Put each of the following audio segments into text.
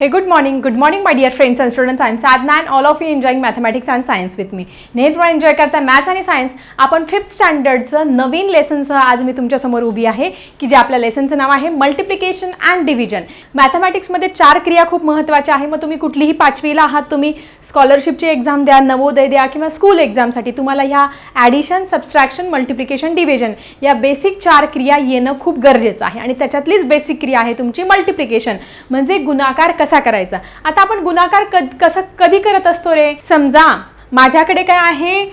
Hey, good morning. Good morning, my dear friends and students. I'm Sadna and all of you enjoying mathematics and science with me. नेहमी तुम्हाला enjoy करता maths आणि science आपण fifth स्टँडर्डचं नवीन लेसनसह आज मी तुमच्यासमोर उभी आहे की जे आपल्या लेसनचं नाव आहे मल्टिप्लिकेशन अँड डिव्हिजन मॅथमॅटिक्समध्ये चार क्रिया खूप महत्त्वाच्या आहे मग तुम्ही कुठलीही पाचवीला आहात तुम्ही स्कॉलरशिपची एक्झाम द्या नवोदय द्या किंवा स्कूल एक्झामसाठी तुम्हाला ह्या ॲडिशन सबस्ट्रॅक्शन मल्टिप्लिकेशन डिव्हिजन या बेसिक चार क्रिया येणं खूप गरजेचं आहे आणि त्याच्यातलीच बेसिक क्रिया आहे तुमची मल्टिप्लिकेशन म्हणजे गुणाकार कसा करायचा? आता आपण गुणाकार कद कसं कधी करत असतो रे? समजा माझ्याकडे काय आहे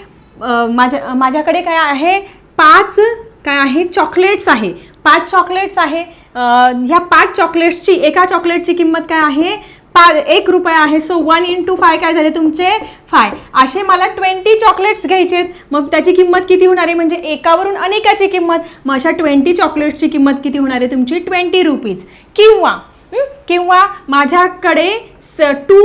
माझ्या माझ्याकडे काय आहे पाच काय आहे चॉकलेट्स आहे. पाच चॉकलेट्स आहे ह्या पाच चॉकलेट्सची एका चॉकलेटची किंमत काय आहे? पा एक रुपया आहे. सो वन इंटू फाय काय झाले तुमचे? फाय असे मला ट्वेंटी चॉकलेट्स घ्यायचे आहेत. मग त्याची किंमत किती होणार आहे? म्हणजे एकावरून अनेकाची किंमत. मग अशा ट्वेंटी चॉकलेट्सची किंमत किती होणार आहे? तुमची ट्वेंटी रुपीज किंवा किंवा माझ्याकडे स टू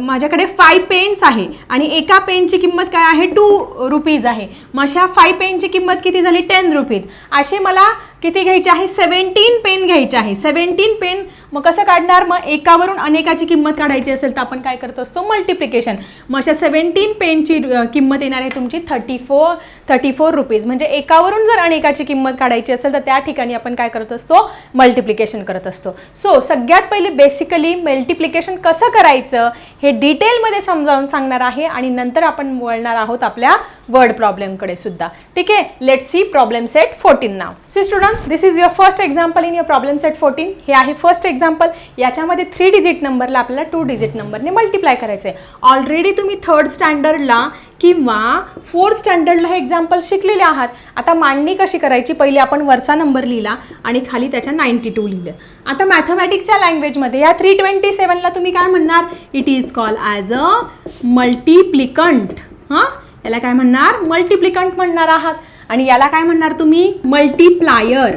माझ्याकडे फाय पेन्स आहे आणि एका पेनची किंमत काय आहे? टू रुपीज आहे. मग अशा फाय पेनची किंमत किती झाली? टेन रुपीज असे मला किती घ्यायची आहे? सेवन्टीन पेन घ्यायची आहे. सेवन्टीन पेन मग कसं काढणार? मग एकावरून अनेकाची किंमत काढायची असेल तर आपण काय करत असतो? मल्टिप्लिकेशन मग अशा सेवन्टीन पेनची किंमत येणार आहे तुमची thirty four thirty four rupees म्हणजे एकावरून जर अनेकाची किंमत काढायची असेल तर त्या ठिकाणी आपण काय करत असतो? मल्टिप्लिकेशन करत असतो. सो सगळ्यात पहिले बेसिकली मल्टिप्लिकेशन कसं करायचं? हे डिटेलमध्ये समजावून सांगणार आहे आणि नंतर आपण वळणार आहोत आपल्या वर्ड प्रॉब्लेमकडे सुद्धा. ठीक आहे? Let see problem set fourteen now see student this is your first example in your problem set fourteen हे आहे फर्स्ट एक्झाम्पल याच्यामध्ये थ्री डिजिट नंबरला आपल्याला टू डिजिट नंबरने मल्टिप्लाय करायचं आहे ऑलरेडी तुम्ही थर्ड स्टँडर्डला किंवा फोर्थ स्टँडर्डला हे एक्झाम्पल शिकलेले आहात. आता मांडणी कशी करायची? पहिले आपण वरचा नंबर लिहिला आणि खाली त्याच्या नाईन्टी टू लिहिलं. आता मॅथमॅटिकच्या लँग्वेजमध्ये या थ्री ट्वेंटी सेवनला तुम्ही काय म्हणणार? It is call as a multiplicand हां? याला काय म्हणणार? मल्टिप्लिकंट म्हणणार आहात. आणि याला काय म्हणणार तुम्ही? मल्टीप्लायर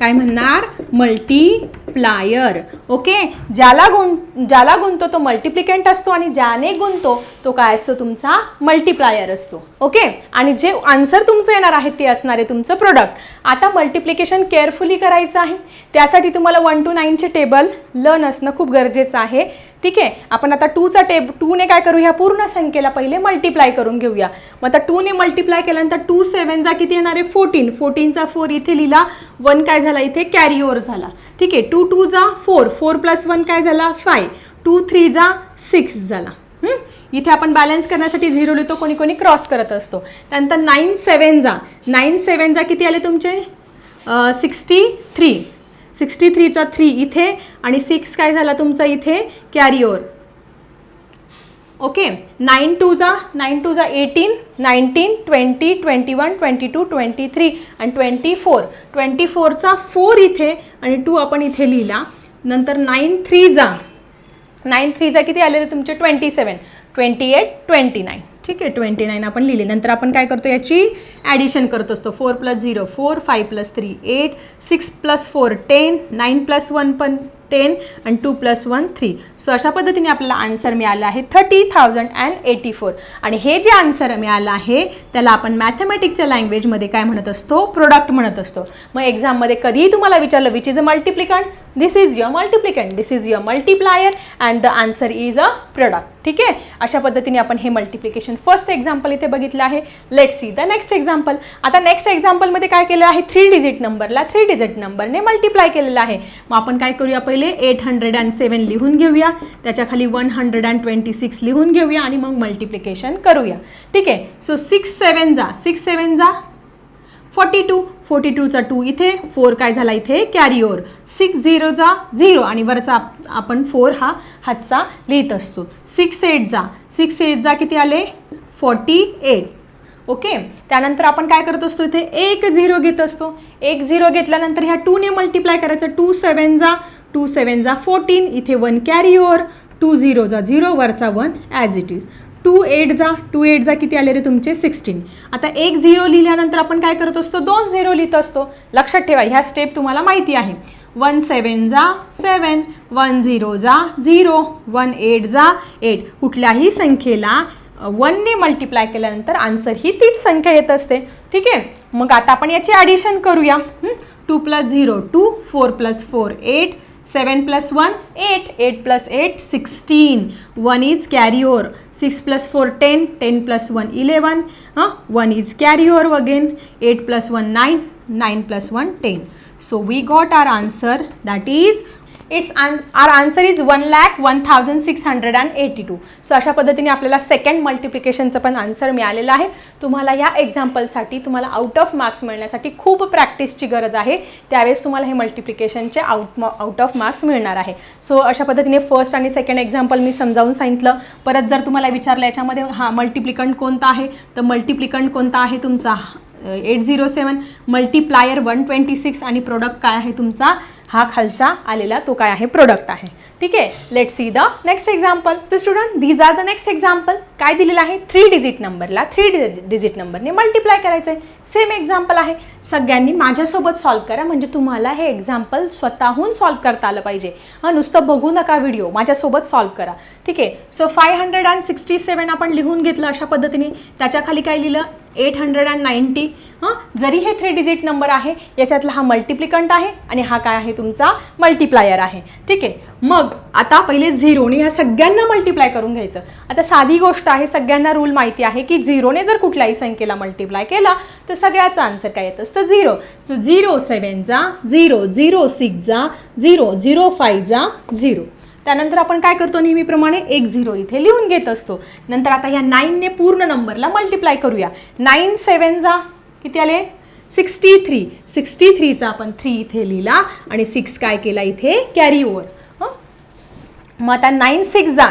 काय म्हणणार? मल्टीप्लायर ओके ज्याला गुण ज्याला गुणतो तो मल्टिप्लिकेंट असतो आणि ज्याने गुणतो तो काय असतो? तुमचा मल्टिप्लायर असतो. ओके आणि जे आन्सर तुमचं येणार आहे ते असणार आहे तुमचं प्रोडक्ट आता मल्टिप्लिकेशन केअरफुली करायचं आहे. त्यासाठी तुम्हाला वन टू नाईनचे टेबल लर्न असणं खूप गरजेचं आहे. ठीक आहे? आपण आता टूचा टेब टूने काय करू ह्या पूर्ण संख्येला पहिले मल्टिप्लाय करून घेऊया. मग आता टूने मल्टिप्लाय केल्यानंतर टू सेवनचा किती येणार आहे? फोर्टीन फोर्टीनचा फोर इथे लिहिला. वन काय झाला? इथे कॅरी ओवर झाला. ठीक आहे? Two two four four plus one काय झाला? फाय टू थ्रीचा सिक्स झाला. इथे आपण बॅलन्स करण्यासाठी झिरो लिहितो. कोणी कोणी क्रॉस करत असतो. त्यानंतर नाईन सेवनचा नाईन सेवनचा किती आले तुमचे? सिक्स्टी थ्री सिक्स्टी थ्रीचा थ्री इथे आणि सिक्स काय झाला तुमचा इथे? कॅरी ओके नाईन टू जा नाईन टू जा eighteen nineteen twenty twenty one twenty two twenty three आणि ट्वेंटी फोर ट्वेंटी फोरचा फोर इथे आणि टू आपण इथे लिहिला. नंतर नाईन थ्रीचा नाईन थ्रीचा किती आलेले तुमचे? Twenty seven twenty eight twenty nine ठीक आहे ट्वेंटी नाईन आपण लिहिले. नंतर आपण काय करतो याची ॲडिशन करत असतो. Four plus zero four five plus three eight six plus four ten nine plus one पण ten and two plus one three so अशा पद्धतीने आपल्याला आन्सर मिळालं आहे thirty thousand and eighty four आणि हे जे आन्सर मिळालं आहे त्याला आपण मॅथमॅटिक्सच्या लँग्वेजमध्ये काय म्हणत असतो? प्रोडक्ट म्हणत असतो. मग एक्झाममध्ये कधीही तुम्हाला विचारलं which is a multiplicand this is your multiplicand this is your multiplier and the answer is a product ठीक आहे? अशा पद्धतीने आपण हे मल्टिप्लिकेशन फर्स्ट एक्झाम्पल इथे बघितलं आहे. Let see the next example आता नेक्स्ट एक्झाम्पलमध्ये काय केलं आहे? थ्री डिजिट नंबरला थ्री डिजिट नंबरने मल्टिप्लाय केलेलं आहे. मग आपण काय करूया पहिले? एट हंड्रेड अँड सेवन लिहून घेऊया. त्याच्याखाली one hundred and twenty six लिहून घेऊया आणि मग मल्टिप्लिकेशन करूया. ठीक आहे? सो सिक्स सेवन जा. सिक्स सेवन जा. फोर्टी टू फोर्टी टूचा टू इथे फोर काय झाला इथे? कॅरी ओवर सिक्स झिरोचा झिरो आणि वरचा आपण फोर हा हातचा लिहित असतो. सिक्स एट जा. सिक्स एट जा किती आले? फोर्टी एट ओके त्यानंतर आपण काय करत असतो इथे? एक झिरो घेत असतो. एक झिरो घेतल्यानंतर ह्या टूने मल्टिप्लाय करायचं. टू सेवन जा. टू सेवन जा फोर्टीन इथे one carry over two zero जा झिरो वरचा one as it is two eight जा टू एट जा किती आले रे तुमचे? सिक्स्टीन आता एक झिरो लिहिल्यानंतर आपण काय करत असतो? दोन झिरो लिहित असतो. लक्षात ठेवा ह्या स्टेप तुम्हाला माहिती आहे. वन सेवन जा सेवन वन झिरो जा झिरो वन एट जा एट कुठल्याही संख्येला वनने मल्टिप्लाय केल्यानंतर आन्सर ही तीच संख्या येत असते. ठीक आहे? मग आता आपण याची ॲडिशन करूया. Two plus zero two four plus four eight 7 plus 1, 8. 8 plus 8, 16. 1 is carry over. 6 plus 4, 10. 10 plus 1, 11. Huh? 1 is carry over again. 8 plus 1, 9. 9 plus 1, 10. So, we got our answer that is it's our answer is one lakh one thousand six hundred and eighty two so अशा पद्धतीने आपल्याला second मल्टिप्लिकेशनचं पण answer मिळालेलं आहे. तुम्हाला या एक्झाम्पलसाठी तुम्हाला out of marks मिळण्यासाठी खूप प्रॅक्टिसची गरज आहे. त्यावेळेस तुम्हाला हे मल्टिप्लिकेशनचे आउट आउट ऑफ मार्क्स मिळणार आहे. सो अशा पद्धतीने फर्स्ट आणि सेकंड एक्झाम्पल मी समजावून सांगितलं. परत जर तुम्हाला विचारलं याच्यामध्ये हा मल्टिप्लिकंट कोणता आहे? तर मल्टिप्लिकंट कोणता आहे तुमचा? Eight zero seven multiplier one twenty six आणि प्रोडक्ट काय आहे तुमचा? हा खालचा आलेला तो काय आहे? प्रोडक्ट आहे. ठीक आहे? Let see the next example तर student these are the next example काय दिलेलं आहे? थ्री डिजिट नंबरला थ्री डिजिट नंबरने मल्टिप्लाय करायचं आहे सेम एक्झाम्पल आहे. सगळ्यांनी माझ्यासोबत सॉल्व करा. म्हणजे तुम्हाला हे एक्झाम्पल स्वतःहून सॉल्व करता आलं पाहिजे. हां नुसतं बघू नका व्हिडिओ माझ्यासोबत सॉल्व करा. ठीक आहे? So five hundred and sixty seven आपण लिहून घेतलं अशा पद्धतीने. त्याच्याखाली काय लिहिलं? Eight hundred and ninety. हां? जरी हे थ्री डिजिट नंबर आहे याच्यातला हा मल्टिप्लिकंट आहे आणि हा काय आहे तुमचा? मल्टिप्लायर आहे. ठीक आहे? मग आता पहिले झिरोने ह्या सगळ्यांना मल्टिप्लाय करून घ्यायचं. आता साधी गोष्ट आहे सगळ्यांना रूल माहिती आहे की झिरोने जर कुठल्याही संख्येला मल्टिप्लाय केला तर सगळ्याचा आन्सर काय येत असतं? झिरो सो झिरो सेवनचा झिरो झिरो सिक्सचा झिरो झिरो फायचा झिरो त्यानंतर आपण काय करतो नेहमीप्रमाणे एक झिरो इथे लिहून घेत असतो. नंतर आता ह्या नाईनने पूर्ण नंबरला मल्टिप्लाय करूया. नाईन सेवनचा किती आले? सिक्स्टी थ्री सिक्स्टी थ्रीचा आपण थ्री इथे लिहिला आणि सिक्स काय केला इथे? कॅरी ओवर हं? मग आता नाईन सिक्स जा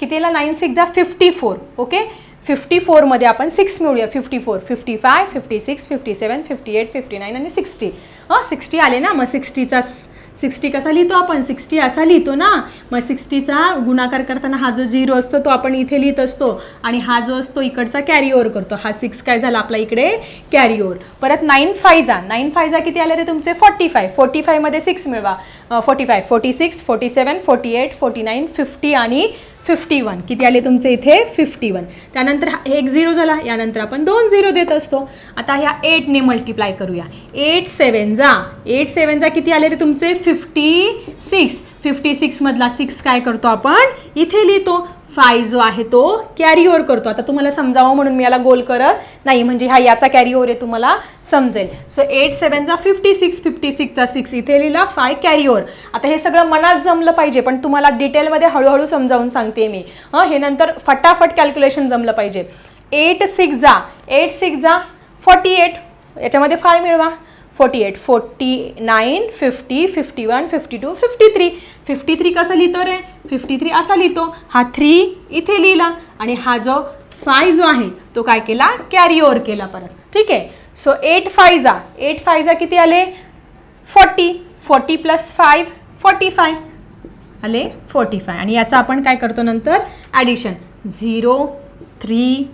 कितीला नाईन सिक्स जा फिफ्टी फोर ओके फिफ्टी फोरमध्ये आपण six मिळूया fifty four fifty five fifty six fifty seven fifty eight fifty nine आणि सिक्स्टी हां? सिक्स्टी आले ना? मग सिक्स्टीचा सिक्स्टी कसा लिहितो आपण? सिक्स्टी असा लिहितो ना? मग सिक्स्टीचा गुणाकार करताना हा जो झिरो असतो तो आपण इथे लिहित असतो. आणि हा जो असतो इकडचा कॅरी ओव्हर करतो. हा सिक्स काय झाला? आपला इकडे कॅरी ओव्हर परत नाईन फायजा नाईन फायजा किती आले रे तुमचे? फोर्टी फाय फोर्टी फायमध्ये सिक्स मिळवा. Forty five forty six forty seven forty eight forty nine fifty आणि फिफ्टी वन किती आले तुमचे इथे? फिफ्टी वन त्यानंतर एक झिरो झाला यानंतर आपण दोन झिरो देत असतो. आता ह्या एटने मल्टिप्लाय करूया. एट सेवन जा. एट सेवन जा किती आले रे तुमचे? फिफ्टी सिक्स फिफ्टी सिक्समधला सिक्स काय करतो आपण? इथे लिहितो. फाय जो आहे तो कॅरी ओव्हर करतो. आता तुम्हाला समजावं म्हणून मी याला गोल करत नाही म्हणजे हा याचा कॅरी ओव्हर आहे तुम्हाला समजेल. सो एट सेवनचा फिफ्टी सिक्स फिफ्टी सिक्सचा सिक्स इथे लिहिला फाय कॅरी ओव्हर आता हे सगळं मनात जमलं पाहिजे पण तुम्हाला डिटेलमध्ये हळूहळू समजावून सांगते मी. हं हे नंतर फटाफट कॅल्क्युलेशन जमलं पाहिजे. एट सिक्स जा एट सिक्स जा फॉर्टी एट याच्यामध्ये फाय मिळवा. Forty eight forty nine fifty fifty one fifty two fifty three fifty three कसं लिहितो रे? फिफ्टी थ्री असा लिहितो. हा थ्री इथे लिहिला. आणि हा जो फाय जो आहे तो काय केला? कॅरी ओवर केला परत. ठीक आहे? सो एट फाय जा एट फाय जा किती आले? Forty forty plus five forty five आले? फोर्टी फाय आणि याचं आपण काय करतो नंतर? Addition zero three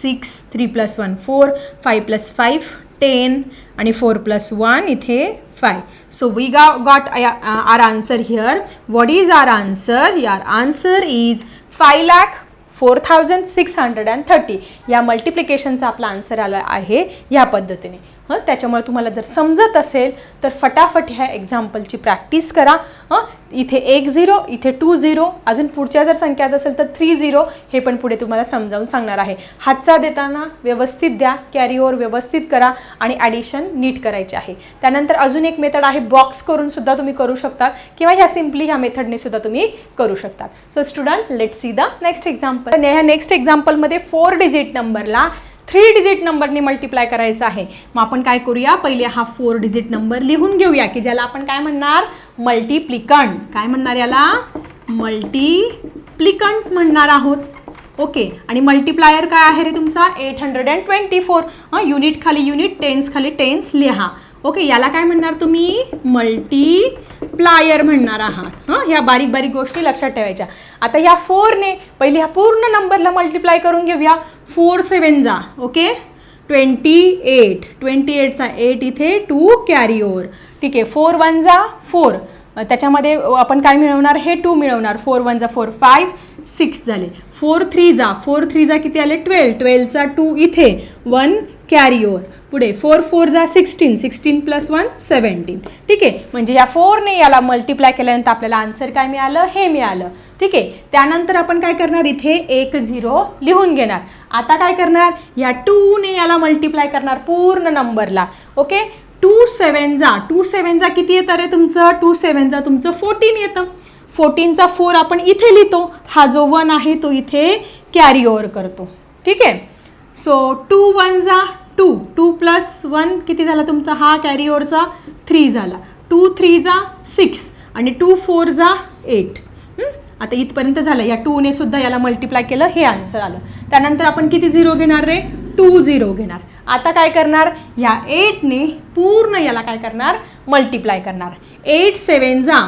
six three plus one four five plus five ten आणि फोर प्लस वन इथे फाय. सो वी गा got our answer here what is our answer यार answer is five lakh four thousand six hundred and thirty या मल्टिप्लिकेशनचा आपला answer आला आहे ह्या पद्धतीने. हं त्याच्यामुळे तुम्हाला जर समजत असेल तर फटाफट ह्या एक्झाम्पलची प्रॅक्टिस करा. हं इथे एक झिरो इथे टू झिरो अजून पुढच्या जर संख्यात असेल तर थ्री झिरो हे पण पुढे तुम्हाला समजावून सांगणार आहे. हातचा देताना व्यवस्थित द्या कॅरी ओवर व्यवस्थित करा आणि ॲडिशन नीट करायचे आहे. त्यानंतर अजून एक मेथड आहे बॉक्स करून सुद्धा तुम्ही करू शकतात किंवा ह्या सिम्पली ह्या मेथडने सुद्धा तुम्ही करू शकतात. So student let see the next example ह्या नेक्स्ट एक्झाम्पलमध्ये फोर डिजिट नंबरला थ्री डिजिट नंबरने मल्टिप्लाय करायचं आहे. मग आपण काय करूया? पहिले हा फोर डिजिट नंबर लिहून घेऊया की ज्याला आपण काय म्हणणार? मल्टिप्लिकंट. काय म्हणणार याला? मल्टिप्लिकंट म्हणणार आहोत. ओके. आणि मल्टिप्लायर काय आहे रे तुमचा? Eight hundred and twenty four. हां युनिट खाली युनिट टेन्स खाली टेन्स लिहा. ओके याला काय म्हणणार तुम्ही? मल्टीप्लायर म्हणणार आहात. हां? ह्या बारीक बारीक गोष्टी लक्षात ठेवायच्या. आता ह्या फोरने पहिले ह्या पूर्ण नंबरला मल्टिप्लाय करून घेऊया. फोर सेवन जा. ओके ट्वेंटी एट ट्वेंटी एटचा एट इथे टू कॅरी ओवर ठीक आहे फोर वन जा फोर त्याच्यामध्ये आपण काय मिळवणार? हे टू मिळवणार. फोर वन जा फोर फाईव्ह सिक्स झाले. फोर थ्री जा. फोर थ्री जा किती आले? ट्वेल्व ट्वेल्वचा टू इथे. वन कॅरी ओवर पुढे फोर फोर जा sixteen sixteen plus one seventeen ठीक आहे? म्हणजे या फोरने याला मल्टिप्लाय केल्यानंतर आपल्याला आन्सर काय मिळालं? हे मिळालं. ठीक आहे? त्यानंतर आपण काय करणार? इथे एक झिरो लिहून घेणार. आता काय करणार? या टूने याला मल्टिप्लाय करणार पूर्ण नंबरला ओके टू सेवन जा. टू सेवन जा किती येतं रे तुमचं? टू सेवन जा तुमचं फोर्टीन येतं. फोर्टीनचा फोर आपण इथे लिहितो. हा जो वन आहे तो इथे कॅरी ओवर करतो. ठीक आहे? सो टू वन जा. टू टू प्लस वन किती झाला तुमचा? हा कॅरी ओवरचा थ्री झाला. टू थ्री जा सिक्स आणि टू फोर जा एट आता इथपर्यंत झालं. या टूने सुद्धा याला मल्टिप्लाय केलं हे आन्सर आलं. त्यानंतर आपण किती झिरो घेणार रे? टू झिरो घेणार. आता काय करणार? या एटने पूर्ण याला काय करणार? मल्टिप्लाय करणार. एट सेवन जा.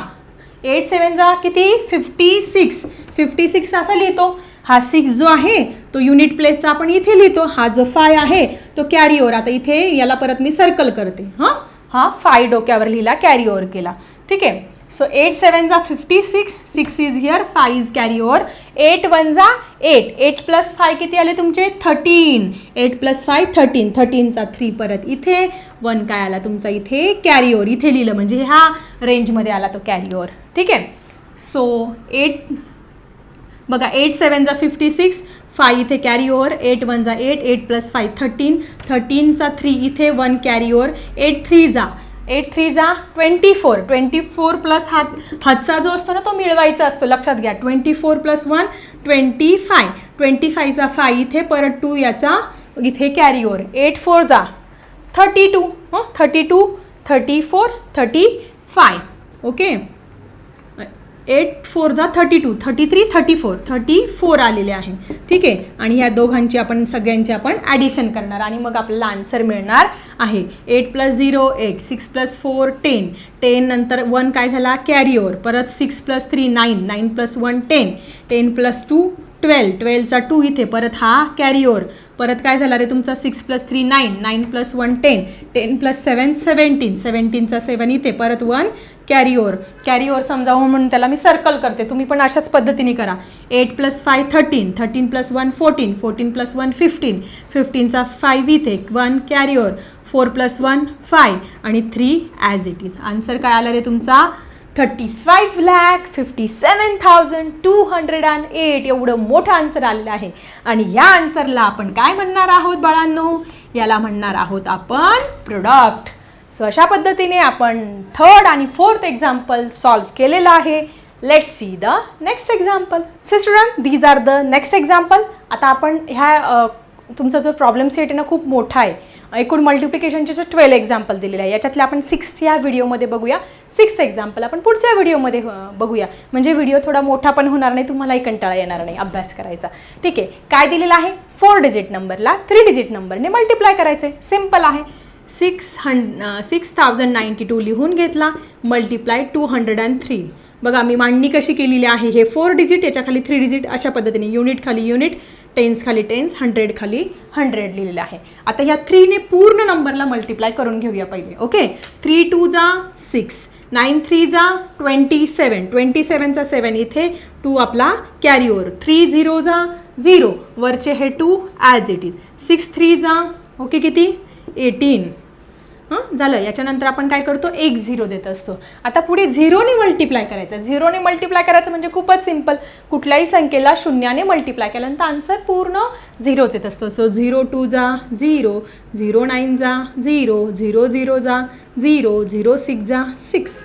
एट सेवन जा किती? फिफ्टी सिक्स फिफ्टी सिक्स असं लिहितो. हा सिक्स जो आहे तो युनिट प्लेसचा आपण इथे लिहितो. हा जो फाय आहे तो कॅरी ओवर आता इथे याला परत मी सर्कल करते. हां? हा फाय डोक्यावर लिहिला कॅरी ओवर केला. ठीक आहे? सो एट सेवन जा fifty six six is here five is carry over eight one जा एट एट प्लस फाय किती आले तुमचे? Thirteen eight plus five thirteen थर्टीनचा three परत इथे. वन काय आला तुमचा इथे? कॅरी ओवर इथे लिहिलं. म्हणजे ह्या रेंजमध्ये आला तो कॅरी ओवर ठीक आहे? सो एट बघा एट सेवनचा फिफ्टी सिक्स फाय इथे carry over eight one eight eight plus five thirteen थर्टीनचा three इथे one carry over eight three जा एट थ्री जा twenty four twenty four plus हा हातचा जो असतो ना तो मिळवायचा असतो लक्षात घ्या twenty four plus one twenty five twenty फायचा five इथे परत टू याचा इथे कॅरी ओवर एट फोर जा थर्टी टू हं thirty two thirty four thirty five okay eight four जा thirty two thirty three thirty four thirty four आलेले आहे. ठीक आहे? आणि ह्या दोघांची आपण सगळ्यांची आपण ॲडिशन करणार आणि मग आपल्याला आन्सर मिळणार आहे. Eight plus zero eight. Six plus four ten. Ten नंतर वन काय झाला? कॅरी परत six plus three nine. Nine plus one ten. Ten plus two twelve. ट्वेल्वचा two इथे. परत हा कॅरी परत काय झाला रे तुमचा? Six plus three nine. Nine plus one ten. Ten plus seven seventeen. सेवन्टीनचा seven इथे. परत वन कॅरी कॅरिओर कॅरी समजावं हो म्हणून त्याला मी सर्कल करते. तुम्ही पण अशाच पद्धतीने करा. Eight plus five thirteen thirteen plus one fourteen fourteen plus one fifteen फिफ्टीनचा five इथे. One carry four plus one five आणि three as it is answer काय आला रे तुमचा? Thirty five lakh fifty seven thousand two hundred and eight एवढं मोठं answer आलेलं आहे. आणि या आन्सरला आपण काय म्हणणार आहोत बाळांनो? याला म्हणणार आहोत आपण प्रोडक्ट सो अशा पद्धतीने आपण थर्ड आणि फोर्थ एक्झाम्पल सॉल्व्ह केलेलं आहे. Let see the next example say student these are the next example आता आपण ह्या तुमचा जो प्रॉब्लेम सेट आहे ना खूप मोठा आहे. एकूण मल्टिप्लिकेशनचे जे ट्वेल्व एक्झाम्पल दिलेले आहे याच्यातले आपण सिक्स या व्हिडिओमध्ये बघूया. सिक्स एक्झाम्पल आपण पुढच्या व्हिडिओमध्ये बघूया. म्हणजे व्हिडिओ थोडा मोठा पण होणार नाही तुम्हालाही कंटाळा येणार नाही अभ्यास करायचा. ठीक आहे काय दिलेलं आहे? फोर डिजिट नंबरला थ्री डिजिट नंबरने मल्टिप्लाय करायचे. सिंपल आहे. Six hundred six thousand ninety two लिहून घेतला multiply two hundred and three. बघा मी मांडणी कशी केलेली आहे हे फोर डिजिट याच्याखाली थ्री डिजिट अशा पद्धतीने युनिट खाली युनिट टेन्स खाली टेन्स हंड्रेड खाली हंड्रेड लिहिलेलं आहे. आता ह्या थ्रीने पूर्ण नंबरला मल्टिप्लाय करून घेऊया पहिले ओके? थ्री टू जा सिक्स नाईन थ्री जा ट्वेंटी सेवन ट्वेंटी सेवनचा सेवन इथे टू आपला कॅरी थ्री झिरो जा झिरो वरचे हे two as it is six three जा ओके किती? एटीन. हं? झालं. याच्यानंतर आपण काय करतो? एक झिरो देत असतो. आता पुढे झिरोने मल्टिप्लाय करायचं. झिरोने मल्टिप्लाय करायचं म्हणजे खूपच सिंपल कुठल्याही संख्येला शून्याने मल्टिप्लाय केल्यानंतर आन्सर पूर्ण झिरोच येत असतो. सो झिरो टू जा झिरो. झिरो नाईन जा झिरो. झिरो झिरो जा झिरो. झिरो सिक्स जा सिक्स.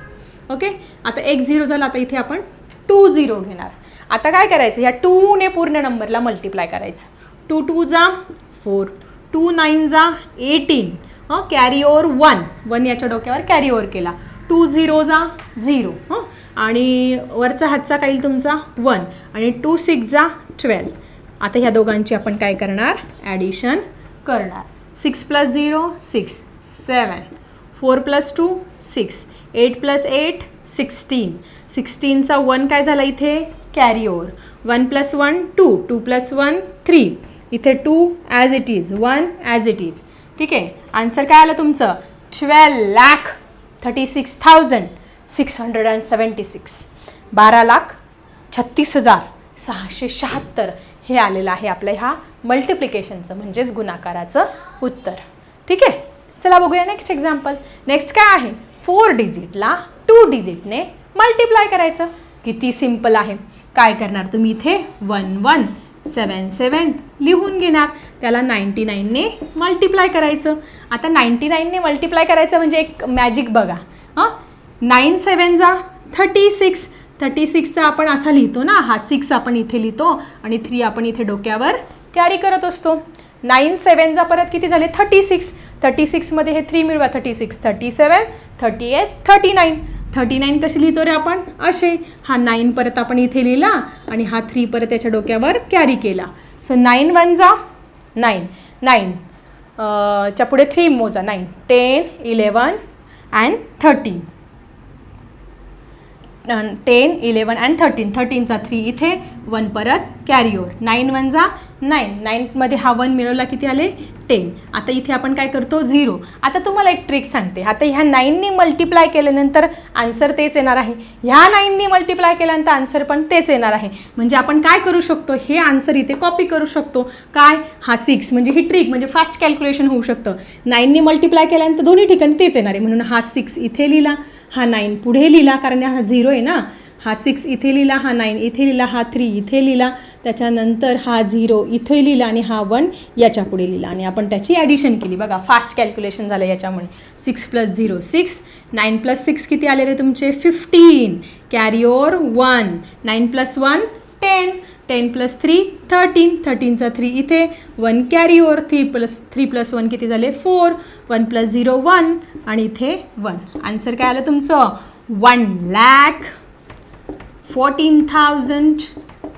ओके? आता एक झिरो झाला. आता इथे आपण टू झिरो घेणार. आता काय करायचं? या टूने पूर्ण नंबरला मल्टिप्लाय करायचं. टू टू जा फोर. टू नाईन जा एटीन. हं कॅरी ओवर वन वन याच्या डोक्यावर कॅरी ओवर केला. टू झिरो जा झिरो. हं आणि वरचा हातचा काही तुमचा वन आणि टू सिक्स जा ट्वेल्व. आता ह्या दोघांची आपण काय करणार? ॲडिशन करणार. Six plus zero six seven four plus two six eight plus eight sixteen सिक्स्टीनचा one काय झाला इथे? Carry over one plus one two two plus one three इथे two as it is one as it is ठीक आहे? Answer काय आलं तुमचं? Twelve lakh thirty six thousand six hundred and seventy six बारा लाख छत्तीस हजार सहाशे शहात्तर हे आलेलं आहे आपल्या ह्या मल्टिप्लिकेशनचं म्हणजेच गुणाकाराचं उत्तर. ठीक आहे? चला बघूया नेक्स्ट एक्झाम्पल नेक्स्ट काय आहे? फोर डिजिटला टू डिजिटने मल्टिप्लाय करायचं. किती सिंपल आहे. काय करणार तुम्ही इथे? वन वन सेवन सेवन लिहून घेणार. त्याला नाईंटी नाईनने मल्टिप्लाय करायचं. आता नाईंटी नाईनने मल्टिप्लाय करायचं म्हणजे एक मॅजिक बघा. हां? नाईन सेवन जा थर्टी सिक्स थर्टी सिक्सचा आपण असा लिहितो ना हा सिक्स आपण इथे लिहितो आणि थ्री आपण इथे डोक्यावर कॅरी करत असतो. नाईन सेवनचा परत किती झाले? थर्टी सिक्स थर्टी सिक्समध्ये हे थ्री मिळवा. Thirty six thirty seven thirty eight thirty nine thirty nine कसे लिहितो रे आपण? असे. हा नाईन परत आपण इथे लिहिला आणि हा थ्री परत त्याच्या डोक्यावर कॅरी केला. सो नाईन वन जा. नाईन. नाईन. च्या पुढे थ्री मोजा. Nine. Ten eleven and thirteen ten eleven and thirteen थर्टीनचा three इथे वन परत कॅरी ओवर नाईन वन जा नाईन नाईनमध्ये हा वन मिळवला किती आले? टेन आता इथे आपण काय करतो? झिरो आता तुम्हाला एक ट्रिक सांगते. आता ह्या नाईननी मल्टिप्लाय केल्यानंतर आन्सर तेच येणार आहे. ह्या नाईननी मल्टिप्लाय केल्यानंतर आन्सर पण तेच येणार आहे. म्हणजे आपण काय करू शकतो? हे आन्सर इथे कॉपी करू शकतो. काय? हा सिक्स म्हणजे ही ट्रिक म्हणजे फास्ट कॅल्क्युलेशन होऊ शकतं. नाईननी मल्टिप्लाय केल्यानंतर दोन्ही ठिकाणी तेच येणार आहे. म्हणून हा सिक्स इथे लिहिला. हा नाईन पुढे लिहिला कारण हा झिरो आहे ना. हा सिक्स इथे लिहिला हा नाईन इथे लिहिला हा थ्री इथे लिहिला. त्याच्यानंतर हा झिरो इथे लिहिला आणि हा वन याच्यापुढे लिहिला. आणि आपण त्याची ॲडिशन केली. बघा फास्ट कॅल्क्युलेशन झालं याच्यामुळे. Six plus zero six nine plus six किती आलेले तुमचे? Fifteen carry over one nine plus one ten ten plus three thirteen थर्टीनचा three इथे. One carry over three plus three plus one किती झाले? Four one plus zero one आणि इथे one. Answer काय आलं तुमचं? One lakh fourteen thousand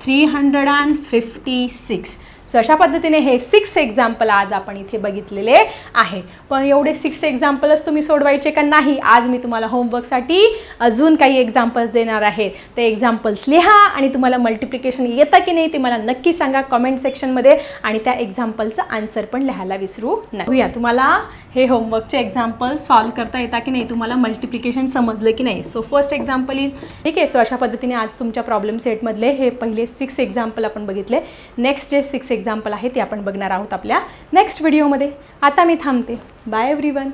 three hundred and fifty six so अशा पद्धतीने हे सिक्स एक्झाम्पल आज आपण इथे बघितलेले आहे पण एवढे सिक्स एक्झाम्पलच तुम्ही सोडवायचे का नाही आज मी तुम्हाला होमवर्कसाठी अजून काही एक्झाम्पल्स देणार आहे. ते एक्झाम्पल्स लिहा आणि तुम्हाला मल्टिप्लिकेशन येतं की नाही ते मला नक्की सांगा कमेंट सेक्शनमध्ये आणि त्या एक्झाम्पलचं आन्सर पण लिहायला विसरू नका. तुम्हाला हे होमवर्कचे एक्झाम्पल सॉल्व करता येता की नाही तुम्हाला मल्टिप्लिकेशन समजलं की नाही? सो फर्स्ट एक्झाम्पल इज ठीक आहे? सो अशा पद्धतीने आज तुमच्या प्रॉब्लेम सेटमधले हे पहिले सिक्स एक्झाम्पल आपण बघितले. नेक्स्ट जे सिक्स एक्झाम्पल एक्झाम्पल आहे ते आपण बघणार आहोत आपल्या नेक्स्ट व्हिडिओमध्ये आता मी थांबते. Bye every one